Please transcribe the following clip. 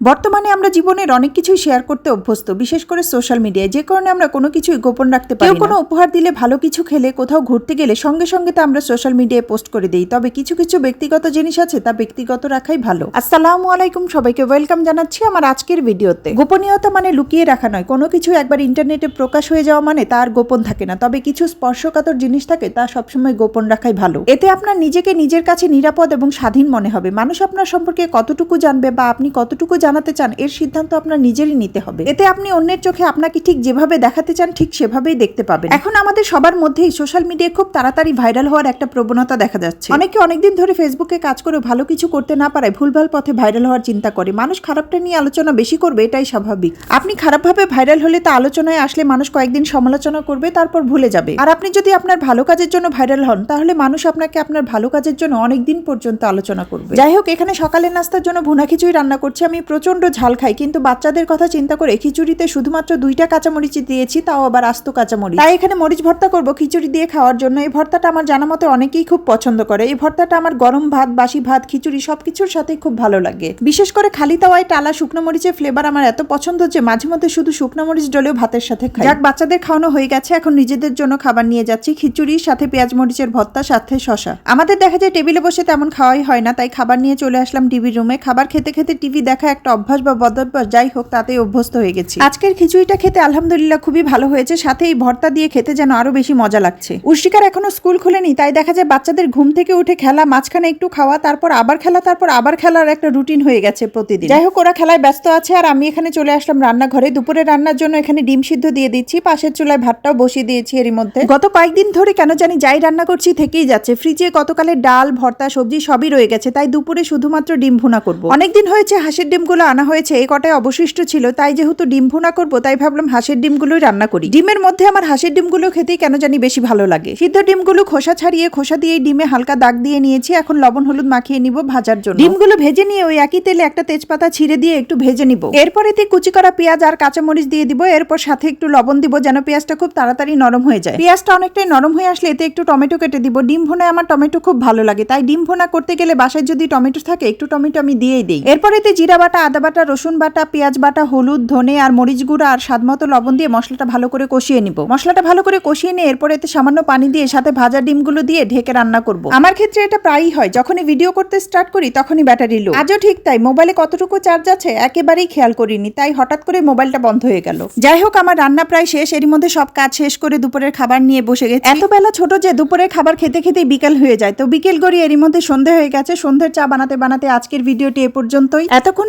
বর্তমানে আমরা জীবনের অনেক কিছুই শেয়ার করতে অভ্যস্ত বিশেষ করে সোশ্যাল মিডিয়ায় যে কারণে আমরা কোনো কিছুই গোপন রাখতে পারি কেউ কোনো উপহার দিলে ভালো কিছু খেলে কোথাও ঘুরতে গেলে সঙ্গে সঙ্গে তা আমরা সোশ্যাল মিডিয়ায় পোস্ট করে দিই। তবে কিছু কিছু ব্যক্তিগত জিনিস আছে তা ব্যক্তিগত রাখাই ভালো। আসসালামু আলাইকুম সবাইকে ওয়েলকাম জানাচ্ছি আমার আজকের ভিডিওতে। গোপনীয়তা মানে লুকিয়ে রাখা নয়। কোনো কিছু একবার ইন্টারনেটে প্রকাশ হয়ে যাওয়া মানে তার গোপন থাকে না। তবে কিছু স্পর্শকাতর জিনিস থাকে তা সবসময় গোপন রাখাই ভালো। এতে আপনার নিজেকে নিজের কাছে নিরাপদ এবং স্বাধীন মনে হবে। মানুষ আপনার সম্পর্কে কতটুকু জানবে বা আপনি কতটুকু জানাতে চান, এর সিদ্ধান্ত আপনার নিজেরই নিতে হবে। এতে আপনি অন্যের চোখে আপনাকে ঠিক যেভাবে দেখাতে চান, ঠিক সেভাবেই দেখতে পাবেন। এখন আমাদের সবার মধ্যেই সোশ্যাল মিডিয়ায় খুব তাড়াতাড়ি ভাইরাল হওয়ার একটা প্রবণতা দেখা যাচ্ছে। অনেকে অনেকদিন ধরে ফেসবুকে কাজ করে ভালো কিছু করতে না পারায় ভুলভাল পথে ভাইরাল হওয়ার চিন্তা করে। মানুষ খারাপটা নিয়ে আলোচনা বেশি করবে, এটাই স্বাভাবিক। আপনি খারাপভাবে ভাইরাল হলে তা আলোচনায় আসলে মানুষ কয়েকদিন সমালোচনা করবে, তারপর ভুলে যাবে। আর আপনি যদি আপনার ভালো কাজের জন্য ভাইরাল হন, তাহলে মানুষ আপনাকে আপনার ভালো কাজের জন্য অনেক দিন পর্যন্ত আলোচনা করবে। যাই হোক, এখানে সকালের নাস্তার জন্য ভুনা খিচুড়ি রান্না করছি আমি প্রচণ্ড ঝাল খাই কিন্তু বাচ্চাদের কথা চিন্তা করে খিচুড়িতে শুধুমাত্র দুইটা কাঁচামরিচ দিয়েছি, তাও আবার আস্ত কাঁচামরিচ। তাই এখানে মরিচ ভর্তা করব খিচুড়ি দিয়ে খাওয়ার জন্য। এই ভর্তাটা আমার জানা মতে অনেকেই খুব পছন্দ করে। এই ভর্তাটা আমার গরম ভাত, বাসি ভাত, খিচুড়ি সবকিছুর সাথেই খুব ভালো লাগে। বিশেষ করে খালি তাওয়ায় টালা শুকনো মরিচের ফ্লেভার আমার এত পছন্দ যে মাঝে মধ্যে শুধু শুকনো মরিচ ডলেও ভাতের সাথে খাই। যাক, বাচ্চাদের খাওয়ানো হয়ে গেছে, এখন নিজেদের জন্য খাবার নিয়ে যাচ্ছি। খিচুড়ির সাথে পেঁয়াজ মরিচের ভর্তা, সাথে শশা আমাদের দেখা যায় টেবিলে বসে তেমন খাওয়াই হয় না, তাই খাবার নিয়ে চলে আসলাম টিভির রুমে খাবার খেতে খেতে টিভি দেখা একটা অভ্যাস বা বদভ্যাস যাই হোক, তাতেই অভ্যস্ত হয়ে গেছি। আজকের খিচুড়িটা খেতে আলহামদুলিল্লাহ খুবই ভালো হয়েছে সাথে এই ভর্তা দিয়ে খেতে যেন আরও বেশি মজা লাগছে। উর্শিকার এখনও স্কুল খুলেনি, তাই দেখা যায় বাচ্চাদের ঘুম থেকে উঠে খেলা, মাঝখানে একটু খাওয়া, তারপর আবার খেলা, তারপর আবার খেলার একটা রুটিন হয়ে গেছে প্রতিদিন। যাই হোক, ওরা খেলায় ব্যস্ত আছে, আর আমি এখানে চলে আসলাম রান্নাঘরে। দুপুরে রান্নার জন্য এখানে ডিম সিদ্ধ দিয়ে দিচ্ছি, পাশের চুলায় ভাতটাও বসিয়ে দিয়েছি এরই মধ্যে। গত কয়েকদিন ধরে কেন জানি যাই রান্না করছি থেকেই যাচ্ছে, ফ্রিজে গতকালের ডাল, ভর্তা, সবজি সবই রয়ে গেছে, তাই দুপুরে শুধুমাত্র ডিম ভুনা করব। অনেকদিন হয়েছে হাঁসের ডিমগুলো আনা হয়েছে, এই কটায় অবশিষ্ট ছিল, তাই যেহেতু ডিম ভুনা করব, তাই ভাবলাম হাঁসের ডিমগুলোই রান্না করি। ডিমের মধ্যে আমার হাঁসের ডিমগুলো খেতেই কেন জানি বেশি ভালো লাগে। সিদ্ধ ডিমগুলো খোসা ছাড়িয়ে, খোসা দিয়ে ডিমে হালকা দাগ দিয়ে নিয়েছি, এখন লবণ হলুদ মাখিয়ে নিব ভাজার জন্য। ডিমগুলো ভেজে নিয়ে ওই একই তেলে একটা তেজপাতা ছিঁড়ে দিয়ে একটু ভেজে নিব। এরপর এতে কুচি করা পেঁয়াজ আর কাঁচামরিচ দিয়ে দিব, এরপর সাথে একটু লবণ দিব যেন পেঁয়াজটা খুব তাড়াতাড়ি নরম হয়ে যায়। পেঁয়াজটা অনেকটাই নরম হয়ে আসলে এতে একটু টমেটো কেটে দিব। ডিম ভোনায় আমার টমেটো খুব ভালো লাগে, তাই ডিম ভোনা করতে গেলে বাসায় যদি টমেটো থাকে, একটু টমেটো আমি দিয়েই দিই। এরপর এতে জিরা বাটা আদা বাটা, রসুন বাটা, পেঁয়াজ বাটা, হলুদ, ধনে আর মরিচ গুঁড়া আর স্বাদ মতো লবণ দিয়ে মশলাটা ভালো করে কষিয়ে নিব। মশলাটা ভালো করে কষিয়ে নিয়ে এরপর এতে সামান্য পানি দিয়ে সাথে ভাজা ডিমগুলো দিয়ে ঢেকে রান্না করব। আমার ক্ষেত্রে এটা প্রায়ই হয়, যখনই ভিডিও করতে স্টার্ট করি তখনই ব্যাটারি লো আজও ঠিক তাই মোবাইলে কতটুকু চার্জ আছে একেবারেই খেয়াল করিনি, তাই হঠাৎ করে মোবাইলটা বন্ধ হয়ে গেল। যাই হোক, আমার রান্না প্রায় শেষ, এরই মধ্যে সব কাজ শেষ করে দুপুরের খাবার নিয়ে বসে গেছে। এত বেলা ছোট যে দুপুরের খাবার খেতে খেতেই বিকেল হয়ে যায়, তো বিকেল গড়ি এরই মধ্যে সন্ধে হয়ে গেছে, সন্ধ্যের চা বানাতে বানাতে আজকের ভিডিওটি এ পর্যন্তই। এতক্ষণ